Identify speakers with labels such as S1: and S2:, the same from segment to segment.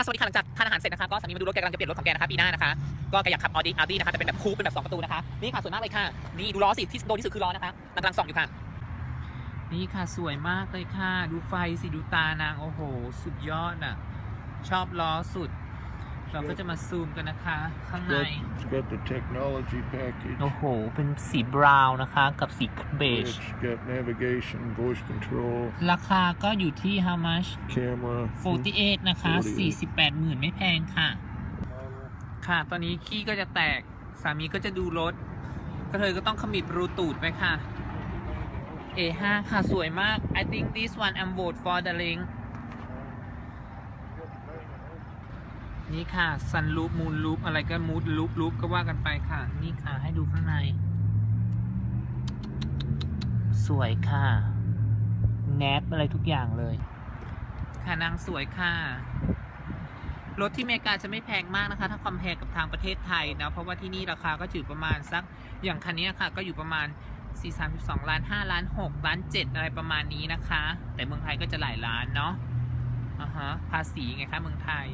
S1: ค่ะสวัสดีค่ะหลังจากทานอาหารเสร็จนะคะก็สามีมาดูรถแกกำลังจะเปลี่ยนรถของแกนะคะปีหน้านะคะก็แกอยากขับออดี้อาร์ดี้นะคะแต่เป็นแบบคูปเป็นแบบสองประตูนะคะนี่ค่ะสวยมากเลยค่ะ นี่ดูล้อสิที่โดนที่สุดคือล้อนะคะกำลังส่องอยู่ค่ะ นี่ค่ะสวยมากเลยค่ะ ดูไฟสิดูตานางโอ้โห สุดยอดอะชอบล้อสุด เราก็จะมาซูมกันนะคะ ข้างใน
S2: It's got the technology package.
S1: โอ้โห เป็นสีบราวน์นะคะ กับสีเบจ
S2: It's got navigation, voice control,
S1: ราคาก็อยู่ที่ how much
S2: camera.
S1: 48 นะคะ 48หมื่นไม่แพงค่ะ ค่ะ ตอนนี้ขี้ก็จะแตก สามีก็จะดูรถ ก็เธอก็ต้องขมิบรูตูดไปค่ะ A5 ค่ะ สวยมาก I think this one I'm vote for the link นี่ค่ะซันลูปมูนลูปอะไรก็มูดลูปลูปก็ว่ากันไปค่ะ นี่ค่ะให้ดูข้างใน สวยค่ะแนบอะไรทุกอย่างเลย ค่ะนางสวยค่ะ รถที่อเมริกาจะไม่แพงมากนะคะ ถ้าคอมเพลกับทางประเทศไทยนะ เพราะว่าที่นี่ราคาก็อยู่ประมาณสักอย่างคันนี้ค่ะ ก็อยู่ประมาณ 4 3 2 ล้าน 5 ล้าน 6 ล้าน 7 อะไรประมาณนี้นะคะ แต่เมืองไทยก็จะหลายล้านเนาะอ่าฮะภาษีไงคะเมืองไทย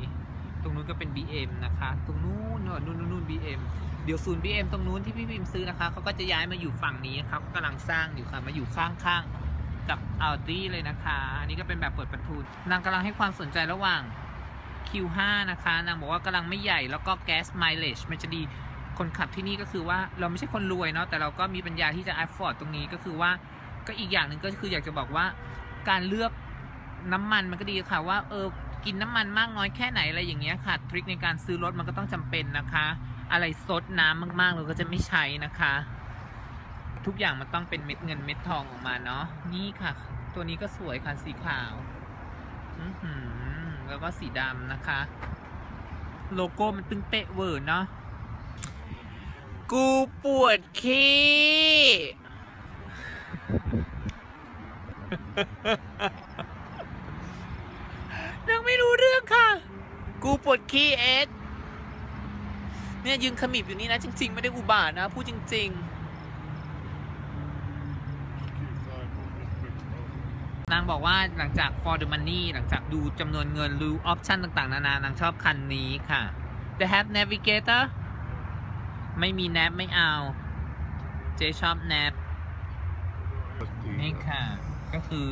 S1: รงนู้นก็เป็น BM นะคะ ตรงนู้นนู่นนู่นนู่น BM เดี๋ยวศูนย์ BM ตรงนู้นที่พี่พิมซื้อนะคะเขาก็จะย้ายมาอยู่ฝั่งนี้นะคะเขากำลังสร้างอยู่ค่ะมาอยู่ข้างๆกับ Audi เลยนะคะ อันนี้ก็เป็นแบบเปิดประทุนนางกำลังให้ความสนใจระหว่าง Q5 นะคะนางบอกว่ากำลังไม่ใหญ่แล้วก็ gas mileage มันจะดีคนขับที่นี่ก็คือว่าเราไม่ใช่คนรวยเนาะแต่เราก็มีปัญญาที่จะ afford ตรงนี้ก็คือว่าก็อีกอย่างหนึ่งก็คืออยากจะบอกว่าการเลือกน้ำมันมันก็ดีค่ะว่าเออ กินน้ำมันมากน้อยแค่ไหนอะไรอย่างเงี้ยค่ะทริคในการซื้อรถมันก็ต้องจำเป็นนะคะ อะไรซดน้ำมากๆเราก็จะไม่ใช้นะคะ ทุกอย่างมันต้องเป็นเม็ดเงินเม็ดทองออกมาเนาะนี่ค่ะ ตัวนี้ก็สวยค่ะสีขาวอือหือแล้วก็สีดำนะคะ โลโก้มันตึงเป๊ะเวอร์เนาะกูปวดขี้ ยังไม่รู้เรื่องค่ะ กูปวดขี้เอ็ดเนี่ยยืนขมิบอยู่นี่นะ จริง ๆ ไม่ได้อุบาทนะ พูดจริง ๆ นางบอกว่าหลังจาก for the money หลังจากดูจำนวนเงินรู้ออปชันต่างๆ นานานางชอบคันนี้ค่ะ the have navigator ไม่มีแนบไม่เอา เจชอบแนบนี่ค่ะ ก็คือ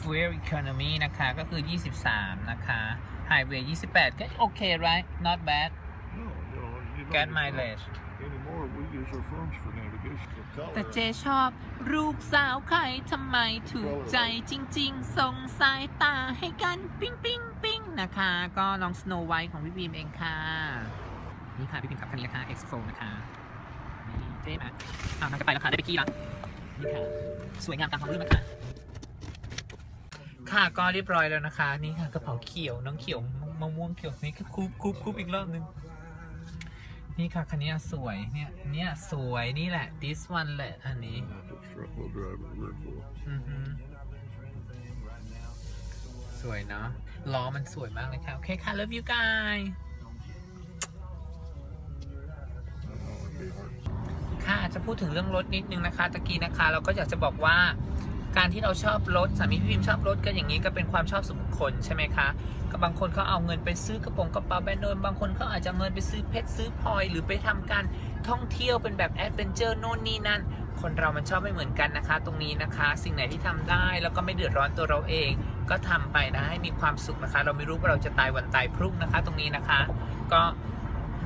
S1: fuel economy นะคะ ก็คือ 23 นะคะ highway 28 ก็โอเค right not bad
S2: No, no, you don't
S1: gas
S2: use
S1: mileage
S2: phones. Anymore, we use our phones for navigation. The
S1: แต่
S2: color
S1: เจชอบลูกสาวใครทำไมถูกใจจริงๆ ส่งสายตาให้กันปิ้งปิ้งปิ้งนะคะ ก็น้องสโนไวท์ของพี่บีมเองค่ะ นี่ค่ะพี่บีมขับคันนี้นะคะ X4 นะคะนี่เจ๊มาอ้าวนางจะไปแล้วค่ะ ได้ไปกี้แล้วนี่ค่ะ สวยงามตามท้องเรื่องนะคะ ค่ะก็เรียบร้อยแล้วนะคะ นี่ค่ะกระเป๋าเขียวน้องเขียวมะม่วงเขียวนี่คือคูบคูบคูบอีกรอบนึงนี่ค่ะคันนี้สวยเนี่ยเนี่ยสวยนี่แหละ this one แหละอันนี้สวยเนาะล้อมันสวยมากเลยค่ะโอเคค่ะ love you guys ค่ะจะพูดถึงเรื่องรถนิดนึงนะคะตะกี้นะคะ เราก็อยากจะบอกว่า การที่เราชอบรถสามีพี่พิมชอบรถก็อย่างนี้ก็เป็นความชอบส่วนบุคคลใช่ไหมคะก็บางคนเขาเอาเงินไปซื้อกระโปรงกระเป๋าแบรนด์เนมบางคนเขาอาจจะเอาเงินไปซื้อเพชรซื้อพลอยหรือไปทำการท่องเที่ยวเป็นแบบแอดเวนเจอร์โน่นนี่นั่น คนเรามันชอบไม่เหมือนกันนะคะ ตรงนี้นะคะ สิ่งไหนที่ทำได้แล้วก็ไม่เดือดร้อนตัวเราเอง ก็ทำไปนะให้มีความสุขนะคะ เราไม่รู้ว่าเราจะตายวันตายพรุ่งนะคะ ตรงนี้นะคะ ก็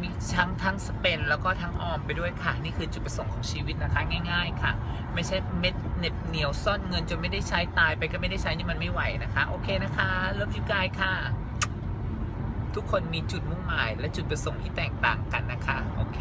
S1: มีทั้งทั้งสเปนแล้วก็ทั้งออมไปด้วยค่ะ นี่คือจุดประสงค์ของชีวิตนะคะ ง่าย ๆ ค่ะ ไม่ใช่เม็ดเน็บเหนียวซ่อนเงินจนไม่ได้ใช้ตายไปก็ไม่ได้ใช้นี่มันไม่ไหวนะคะ โอเคนะคะเลิฟยูกายค่ะ ทุกคนมีจุดมุ่งหมายและจุดประสงค์ที่แตกต่างกันนะคะ โอเค